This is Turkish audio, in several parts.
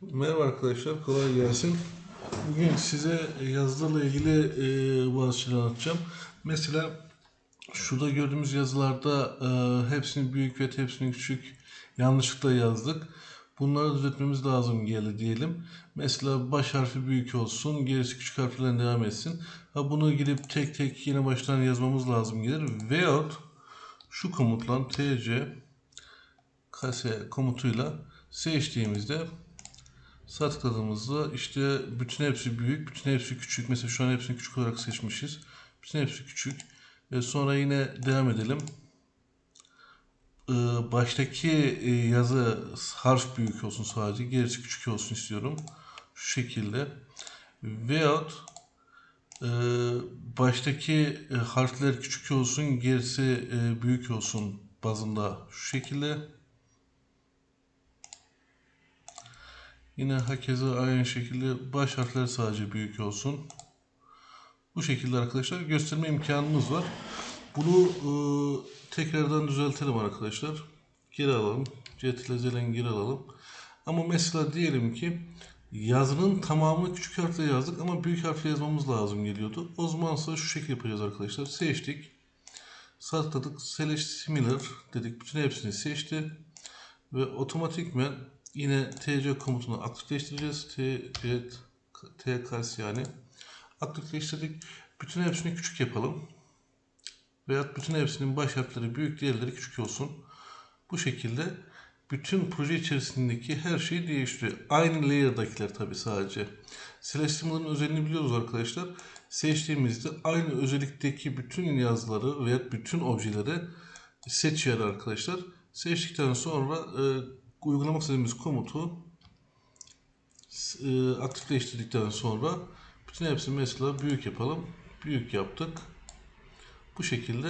Merhaba arkadaşlar, kolay gelsin. Bugün size yazılarla ilgili e, bazı şeyler anlatacağım. Mesela şurada gördüğümüz yazılarda e, hepsini büyük ve hepsini küçük yanlışlıkla yazdık. Bunları düzeltmemiz lazım geldi diyelim. Mesela baş harfi büyük olsun, gerisi küçük harflerden devam etsin. Ha bunu gidip tek tek yine baştan yazmamız lazım gelir. Veyahut şu komutla tc kase komutuyla seçtiğimizde Sağ tıkladığımızda işte bütün hepsi büyük, bütün hepsi küçük. Mesela şu an hepsini küçük olarak seçmişiz. Bütün hepsi küçük. Ve sonra yine devam edelim. Ee, baştaki e, yazı harf büyük olsun sadece. Gerisi küçük olsun istiyorum. Şu şekilde. Veyahut e, baştaki e, harfler küçük olsun, gerisi e, büyük olsun bazında şu şekilde. Yine hakeza aynı şekilde baş harfler sadece büyük olsun. Bu şekilde arkadaşlar gösterme imkanımız var. Bunu e, tekrardan düzeltelim arkadaşlar. Geri alalım. Ctrl geri alalım. Ama mesela diyelim ki yazının tamamını küçük harfle yazdık ama büyük harfle yazmamız lazım geliyordu. O zaman şu şekilde yapacağız arkadaşlar. Seçtik. Sağ tıkladık. Select Similar dedik. Bütün hepsini seçti. Ve otomatikmen Yine TC komutunu aktifleştireceğiz. TC TKS yani. Aktifleştirdik. Bütün hepsini küçük yapalım. Veyahut bütün hepsinin baş harfleri büyük, diğerleri küçük olsun. Bu şekilde bütün proje içerisindeki her şeyi değiştiriyor. Aynı layer'dakiler tabi sadece. Celestial'ın özelliğini biliyoruz arkadaşlar. Seçtiğimizde aynı özellikteki bütün yazıları veya bütün objeleri seçiyor arkadaşlar. Seçtikten sonra e, uygulamak istediğimiz komutu e, aktifleştirdikten sonra bütün hepsini mesela büyük yapalım. Büyük yaptık. Bu şekilde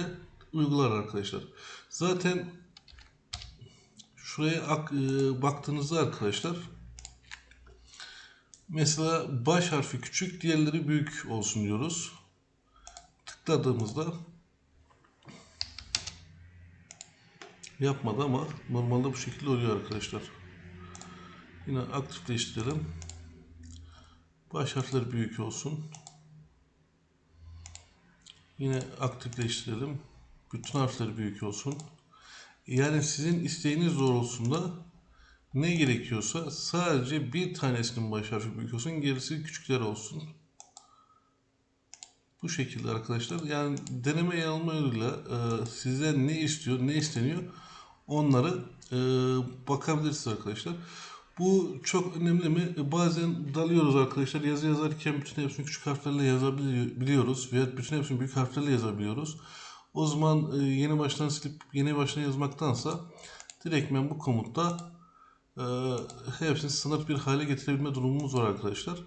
uygular arkadaşlar. Zaten şuraya ak, e, baktığınızda arkadaşlar mesela baş harfi küçük diğerleri büyük olsun diyoruz. Tıkladığımızda yapmadı ama normalde bu şekilde oluyor arkadaşlar. Yine aktifleştirelim. Baş harfler büyük olsun. Yine aktifleştirelim. Bütün harfler büyük olsun. Yani sizin isteğiniz doğrultusunda ne gerekiyorsa sadece bir tanesinin baş harfi büyük olsun, gerisi küçükler olsun. Bu şekilde arkadaşlar. Yani deneme yanılma yoluyla e, sizden ne istiyor, ne isteniyor onları e, bakabilirsiniz arkadaşlar. Bu çok önemli mi? E, bazen dalıyoruz arkadaşlar. Yazı yazarken bütün hepsini küçük harflerle yazabiliyoruz veya bütün hepsini büyük harflerle yazabiliyoruz. O zaman e, yeni baştan silip yeni baştan yazmaktansa direktmen bu komutta e, hepsini sınır bir hale getirebilme durumumuz var arkadaşlar.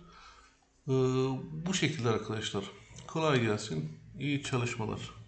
Bu şekilde arkadaşlar. Kolay gelsin. İyi çalışmalar.